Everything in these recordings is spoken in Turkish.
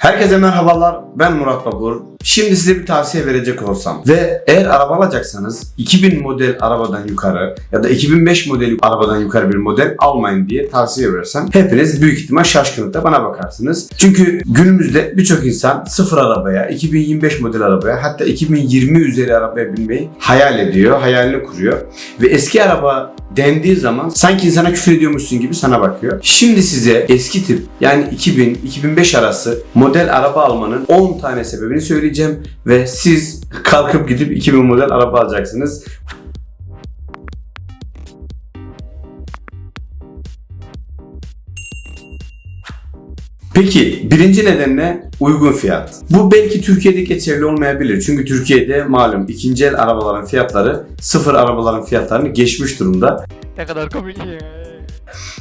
Herkese merhabalar. Ben Murat Babur. Şimdi size bir tavsiye verecek olsam ve eğer araba alacaksanız 2000 model arabadan yukarı ya da 2005 model arabadan yukarı bir model almayın diye tavsiye versem hepiniz büyük ihtimal şaşkınlıkla bana bakarsınız. Çünkü günümüzde birçok insan sıfır arabaya, 2025 model arabaya hatta 2020 üzeri arabaya binmeyi hayal ediyor, hayalini kuruyor ve eski araba dendiği zaman sanki insana küfür ediyormuşsun gibi sana bakıyor. Şimdi size eski tip yani 2000-2005 arası model araba almanın 10 tane sebebini söyleyeceğim ve siz kalkıp gidip 2000 model araba alacaksınız. Peki birinci neden ne? Uygun fiyat. Bu belki Türkiye'de geçerli olmayabilir. Çünkü Türkiye'de malum ikinci el arabaların fiyatları sıfır arabaların fiyatlarını geçmiş durumda. Ne kadar komik ya.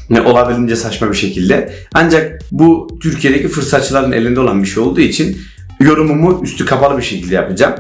Ne olabildiğince saçma bir şekilde. Ancak bu Türkiye'deki fırsatçıların elinde olan bir şey olduğu için yorumumu üstü kapalı bir şekilde yapacağım.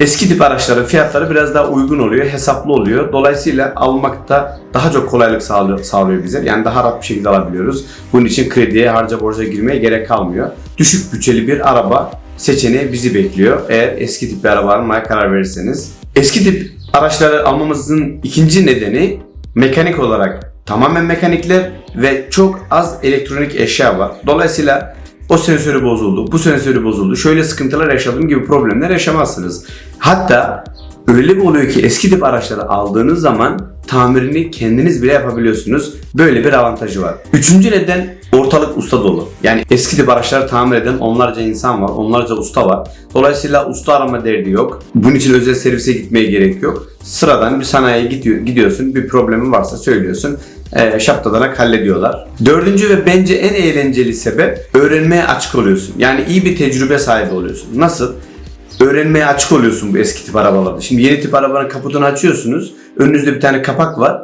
Eski tip araçların fiyatları biraz daha uygun oluyor, hesaplı oluyor. Dolayısıyla almakta daha çok kolaylık sağlıyor, sağlıyor bize. Yani daha rahat bir şekilde alabiliyoruz. Bunun için krediye, harca borca girmeye gerek kalmıyor. Düşük bütçeli bir araba seçeneği bizi bekliyor. Eğer eski tip bir araba almaya karar verirseniz. Eski tip araçları almamızın ikinci nedeni mekanik olarak tamamen mekanikler ve çok az elektronik eşya var. Dolayısıyla o sensörü bozuldu, bu sensörü bozuldu, şöyle sıkıntılar yaşadım gibi problemler yaşamazsınız. Hatta öyle bir oluyor ki eski tip araçları aldığınız zaman tamirini kendiniz bile yapabiliyorsunuz. Böyle bir avantajı var. Üçüncü neden ortalık usta dolu. Yani eski tip araçları tamir eden onlarca insan var, onlarca usta var. Dolayısıyla usta arama derdi yok. Bunun için özel servise gitmeye gerek yok. Sıradan bir sanayiye gidiyor, gidiyorsun, bir problemin varsa söylüyorsun e, şaptadanak hallediyorlar. Dördüncü ve bence en eğlenceli sebep öğrenmeye açık oluyorsun. Yani iyi bir tecrübe sahibi oluyorsun. Nasıl? Öğrenmeye açık oluyorsun bu eski tip arabalarda. Şimdi yeni tip arabanın kaputunu açıyorsunuz. Önünüzde bir tane kapak var.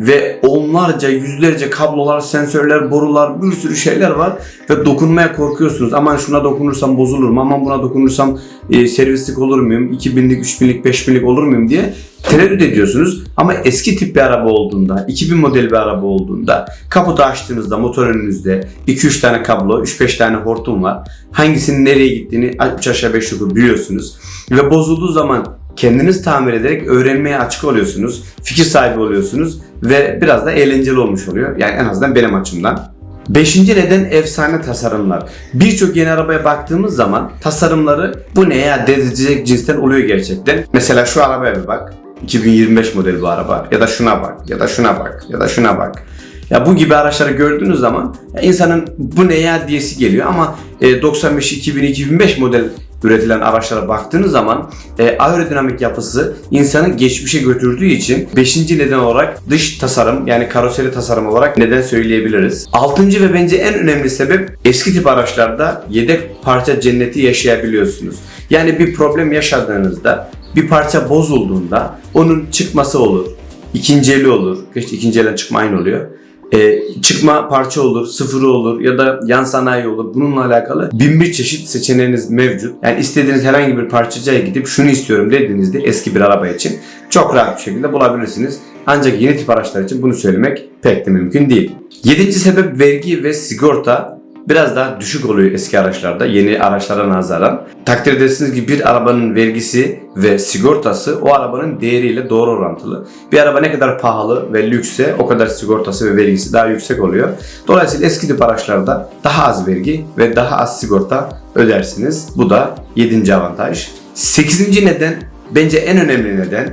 Ve onlarca, yüzlerce kablolar, sensörler, borular, bir sürü şeyler var. Ve dokunmaya korkuyorsunuz. Aman şuna dokunursam bozulur mu? Aman buna dokunursam e, servislik olur muyum? 2000'lik, 3000'lik, 5000'lik olur muyum diye tereddüt ediyorsunuz. Ama eski tip bir araba olduğunda, 2000 model bir araba olduğunda kaputu açtığınızda motor önünüzde 2-3 tane kablo, 3-5 tane hortum var. Hangisinin nereye gittiğini 3 aşağı 5 yukarı biliyorsunuz. Ve bozulduğu zaman kendiniz tamir ederek öğrenmeye açık oluyorsunuz. Fikir sahibi oluyorsunuz ve biraz da eğlenceli olmuş oluyor. Yani en azından benim açımdan. Beşinci neden efsane tasarımlar. Birçok yeni arabaya baktığımız zaman tasarımları bu ne ya dedirtecek cinsten oluyor gerçekten. Mesela şu arabaya bir bak. 2025 model bu araba. Ya da şuna bak. Ya da şuna bak. Ya da şuna bak. Ya bu gibi araçları gördüğünüz zaman insanın bu ne ya diyesi geliyor ama e, 95 2000 2005 model üretilen araçlara baktığınız zaman e, aerodinamik yapısı insanı geçmişe götürdüğü için 5. neden olarak dış tasarım yani karoseri tasarım olarak neden söyleyebiliriz. 6. ve bence en önemli sebep eski tip araçlarda yedek parça cenneti yaşayabiliyorsunuz. Yani bir problem yaşadığınızda bir parça bozulduğunda onun çıkması olur. ikinci eli olur. Gerçi ikinci elden çıkma aynı oluyor. Ee, çıkma parça olur, sıfırı olur ya da yan sanayi olur. Bununla alakalı bin bir çeşit seçeneğiniz mevcut. Yani istediğiniz herhangi bir parçacıya gidip şunu istiyorum dediğinizde eski bir araba için çok rahat bir şekilde bulabilirsiniz. Ancak yeni tip araçlar için bunu söylemek pek de mümkün değil. Yedinci sebep vergi ve sigorta biraz daha düşük oluyor eski araçlarda yeni araçlara nazaran. Takdir edersiniz ki bir arabanın vergisi ve sigortası o arabanın değeriyle doğru orantılı. Bir araba ne kadar pahalı ve lüksse o kadar sigortası ve vergisi daha yüksek oluyor. Dolayısıyla eski tip araçlarda daha az vergi ve daha az sigorta ödersiniz. Bu da 7. avantaj. 8. neden bence en önemli neden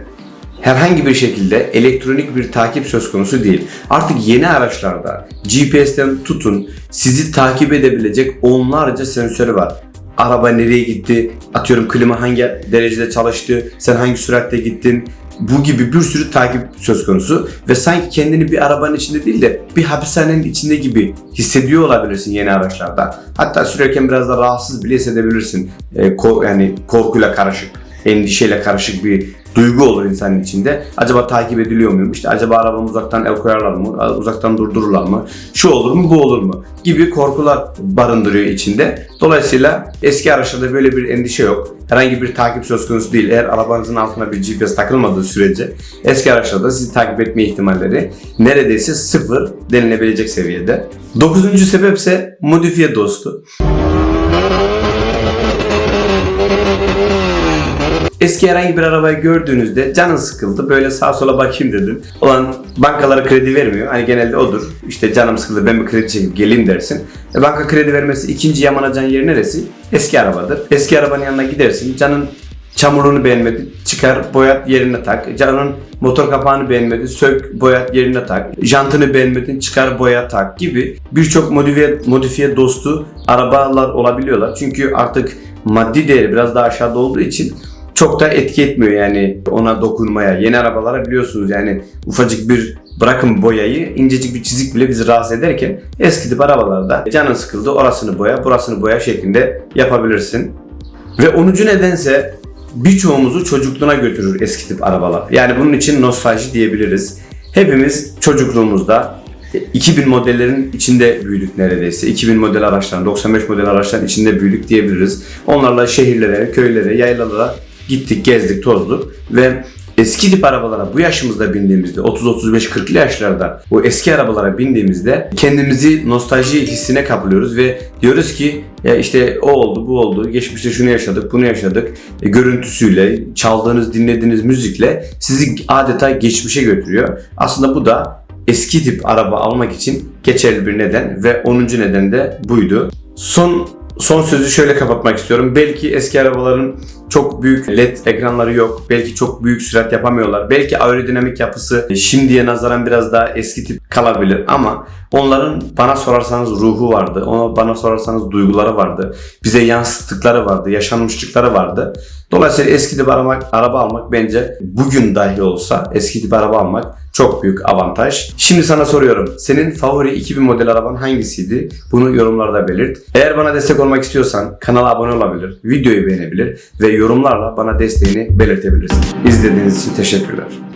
herhangi bir şekilde elektronik bir takip söz konusu değil. Artık yeni araçlarda GPS'ten tutun sizi takip edebilecek onlarca sensörü var. Araba nereye gitti, atıyorum klima hangi derecede çalıştı, sen hangi süratte gittin, bu gibi bir sürü takip söz konusu ve sanki kendini bir arabanın içinde değil de bir hapishanenin içinde gibi hissediyor olabilirsin yeni araçlarda. Hatta sürerken biraz da rahatsız bile hissedebilirsin. Ee, ko- yani korkuyla karışık, endişeyle karışık bir duygu olur insanın içinde. Acaba takip ediliyor muyum? İşte acaba arabamı uzaktan el koyarlar mı? Uzaktan durdururlar mı? Şu olur mu? Bu olur mu? Gibi korkular barındırıyor içinde. Dolayısıyla eski araçlarda böyle bir endişe yok. Herhangi bir takip söz konusu değil. Eğer arabanızın altına bir GPS takılmadığı sürece eski araçlarda sizi takip etme ihtimalleri neredeyse sıfır denilebilecek seviyede. Dokuzuncu sebep ise modifiye dostu. Eski herhangi bir arabayı gördüğünüzde canın sıkıldı böyle sağa sola bakayım dedin. Olan bankalara kredi vermiyor. Hani genelde odur. İşte canım sıkıldı ben bir kredi çekip geleyim dersin. E banka kredi vermesi ikinci yamanacağın yer neresi? Eski arabadır. Eski arabanın yanına gidersin. Canın çamurluğunu beğenmedin. Çıkar boyat yerine tak. Canın motor kapağını beğenmedin. Sök boyat yerine tak. Jantını beğenmedin. Çıkar boya tak gibi birçok modifiye, modifiye dostu arabalar olabiliyorlar. Çünkü artık maddi değeri biraz daha aşağıda olduğu için çok da etki etmiyor yani ona dokunmaya. Yeni arabalara biliyorsunuz yani ufacık bir bırakın boyayı incecik bir çizik bile bizi rahatsız ederken eski tip arabalarda canın sıkıldı orasını boya burasını boya şeklinde yapabilirsin. Ve 10. nedense birçoğumuzu çocukluğuna götürür eski tip arabalar. Yani bunun için nostalji diyebiliriz. Hepimiz çocukluğumuzda 2000 modellerin içinde büyüdük neredeyse. 2000 model araçların, 95 model araçların içinde büyüdük diyebiliriz. Onlarla şehirlere, köylere, yaylalara gittik, gezdik, tozduk ve eski tip arabalara bu yaşımızda bindiğimizde 30-35-40'lı yaşlarda bu eski arabalara bindiğimizde kendimizi nostalji hissine kapılıyoruz ve diyoruz ki ya işte o oldu bu oldu geçmişte şunu yaşadık bunu yaşadık E, görüntüsüyle çaldığınız dinlediğiniz müzikle sizi adeta geçmişe götürüyor. Aslında bu da eski tip araba almak için geçerli bir neden ve 10. neden de buydu. Son son sözü şöyle kapatmak istiyorum. Belki eski arabaların çok büyük led ekranları yok. Belki çok büyük sürat yapamıyorlar. Belki aerodinamik yapısı şimdiye nazaran biraz daha eski tip kalabilir ama onların bana sorarsanız ruhu vardı. Ona bana sorarsanız duyguları vardı. Bize yansıttıkları vardı. Yaşanmışlıkları vardı. Dolayısıyla eski tip araba, almak bence bugün dahi olsa eski tip araba almak çok büyük avantaj. Şimdi sana soruyorum. Senin favori 2000 model araban hangisiydi? Bunu yorumlarda belirt. Eğer bana destek olmak istiyorsan kanala abone olabilir, videoyu beğenebilir ve yorumlarla bana desteğini belirtebilirsin. İzlediğiniz için teşekkürler.